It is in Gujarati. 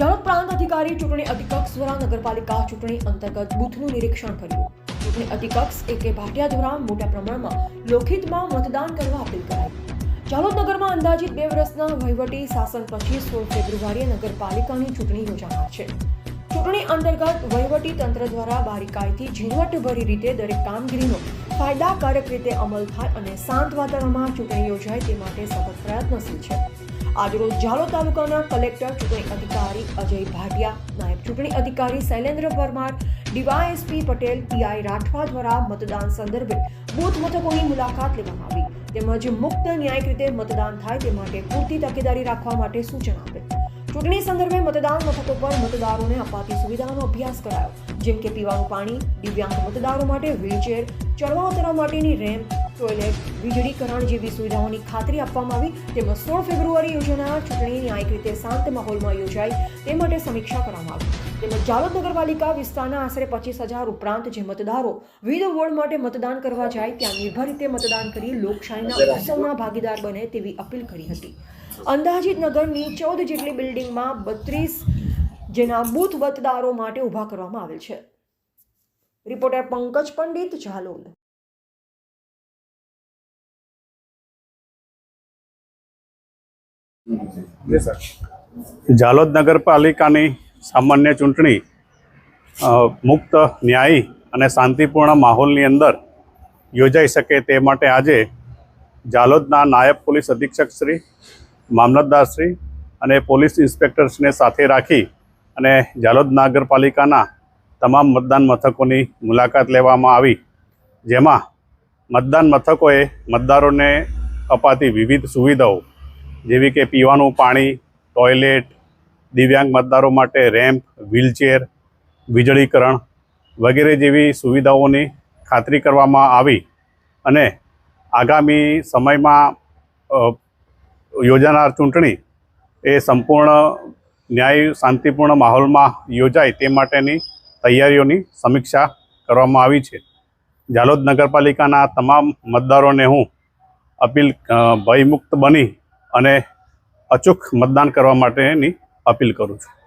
જાલોદ પ્રાંત અધિકારી ચૂંટણી અધિકક્ષ દ્વારા નગરપાલિકા ચૂંટણી અંતર્ગત બુથનું નિરીક્ષણ કર્યું. ચૂંટણી અધિકક્ષ એ કે ભાટિયા દ્વારા મોટા પ્રમાણમાં લોકહિતમાં મતદાન કરવા અપીલ કરાઈ. જાલોદ નગરમાં અંદાજિત બે વર્ષના વહીવટી શાસન પછી સોળ ફેબ્રુઆરીએ નગરપાલિકાની ચૂંટણી યોજાનાર છે. ચૂંટણી અંતર્ગત વહીવટી તંત્ર દ્વારા બારીકાઈથી ઝીણવટભરી રીતે દરેક કામગીરીનો ફાયદાકારક રીતે અમલ થાય અને શાંત વાતાવરણમાં ચૂંટણી યોજાય તે માટે સતત પ્રયત્નશીલ છે. આજરોજ ઝાલો તાલુકાના કલેક્ટર, ચૂંટણી અધિકારી અજય ભાટિયા, નાયબ ચૂંટણી અધિકારી શૈલેન્દ્ર પરમાર, ડીવાયએસપી પટેલ, પીઆઈ રાઠવા દ્વારા મતદાન સંદર્ભે બૂથ મથકોની મુલાકાત લેવામાં આવી. તેમજ મુક્ત ન્યાયિક રીતે મતદાન થાય તે માટે પૂરતી તકેદારી રાખવા માટે સૂચના આપેલ ચૂંટણી સંદર્ભે મતદાન મથકો પર મતદારોને અપાતી સુવિધાનો અભ્યાસ કરાયો. જેમ કે પીવાનું પાણી, દિવ્યાંગ મતદારો માટે વ્હીલચેર ચડવા ઉતરવા માટેની રેમ્પ ટોયલેટ વીજળીકરણ જેવી સુવિધાઓની ખાતરી આપવામાં આવી. તેમજ સોળ ફેબ્રુઆરી યોજાનાર ચૂંટણી ન્યાયિક રીતે શાંત માહોલમાં યોજાય તે માટે સમીક્ષા કરવામાં આવી. તેમજ જાલોદ નગરપાલિકા વિસ્તારના આશરે પચીસ હજાર ઉપરાંત જે મતદારો વિવિધ વોર્ડ માટે મતદાન કરવા જાય, ત્યાં નિર્ભર રીતે મતદાન કરી લોકશાહીના ઉત્સવના ભાગીદાર બને તેવી અપીલ કરી હતી. અંદાજિત નગરની ચૌદ જેટલી બિલ્ડિંગમાં બત્રીસ જેના બૂથ મતદારો માટે ઊભા કરવામાં આવેલ છે. રિપોર્ટર પંકજ પંડિત ઝાલોદ ઝાલોદ નગરપાલિકાની સામાન્ય ચૂંટણી મુક્ત, ન્યાયી અને શાંતિપૂર્ણ માહોલની અંદર યોજાઈ શકે તે માટે આજે જાલોદના નાયબ પોલીસ અધિક્ષક શ્રી મામલતદારશ્રી અને પોલીસ ઇન્સ્પેક્ટર્સને સાથે રાખી અને જાલોદ નગરપાલિકાના તમામ મતદાન મથકોની મુલાકાત લેવામાં આવી, જેમાં મતદાન મથકોએ મતદારોને અપાતી વિવિધ સુવિધાઓ જેવી કે પીવાનું પાણી, ટોયલેટ, દિવ્યાંગ મતદારો માટે રેમ્પ, વ્હીલચેર, વીજળીકરણ વગેરે જેવી સુવિધાઓની ખાતરી કરવામાં આવી અને આગામી સમયમાં યોજાનાર ચૂંટણી એ સંપૂર્ણ ન્યાય, શાંતિપૂર્ણ માહોલમાં યોજાય તે માટેની તૈયારીઓની સમીક્ષા કરવામાં આવી છે. ઝાલોદ નગરપાલિકાના તમામ મતદારોને હું અપીલ ભયમુક્ત બની અને અચૂક મતદાન કરવા માટેની અપીલ કરું છું.